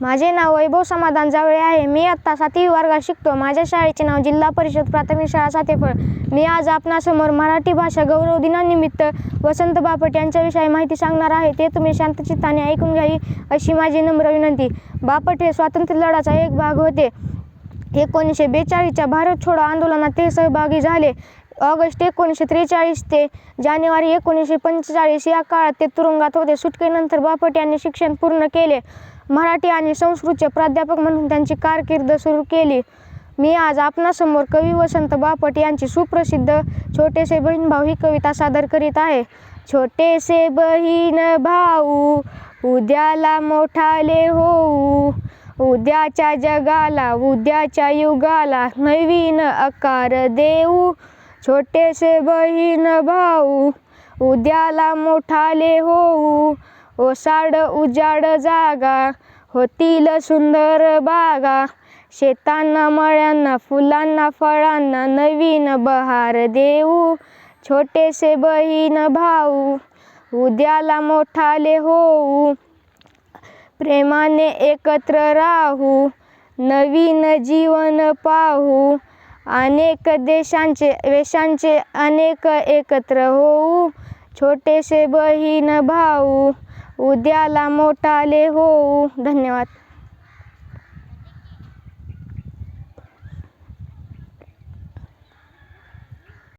माझे नाव वैभव समाधान जावळे आहे. मी आत्ता सातवी वर्गात शिकतो. माझ्या शाळेचे नाव जिल्हा परिषद प्राथमिक शाळा सातेफळ. मी आज आपणासमोर मराठी भाषा गौरव दिनानिमित्त वसंत बापट यांच्याविषयी माहिती सांगणार आहे. ते तुम्ही शांतचित्ताने ऐकून घ्यावी अशी माझी नम्र विनंती. बापट हे स्वातंत्र्य लढ्याचा एक भाग होते. एकोणीसशे बेचाळीसच्या भारत छोडो आंदोलनात ते सहभागी झाले. ऑगस्ट एकोणीसशे त्रेचाळीस ते जानेवारी एकोणीसशे पंचेचाळीस या काळात ते तुरुंगात होते. सुटकेनंतर बापट यांनी शिक्षण पूर्ण केले. मराठी आणि संस्कृतचे प्राध्यापक म्हणून त्यांची कारकीर्द सुरू केली. मी आज आपणासमोर कवी वसंत बापट यांची सुप्रसिद्ध छोटेसे बहीण भाऊ ही कविता सादर करीत आहे. छोटेसे बहीण भाऊ उद्याला मोठाले होऊ उद्याच्या जगाला उद्याच्या युगाला नवीन आकार देऊ. छोटेसे बहीण भाऊ उद्याला मोठाले होऊ ओसाड उजाड जागा होतील सुंदर बागा शेतांना मळ्यांना फुलांना फळांना नवीन बहार देऊ. छोटेसे बहीण भाऊ उद्याला मोठाले होऊ प्रेमाने एकत्र राहू नवीन जीवन पाहू. अनेक देशांचे वेशांचे अनेक एकत्र होऊ. छोटेसे बहीण भाऊ उद्याला मोठाले होऊ. धन्यवाद.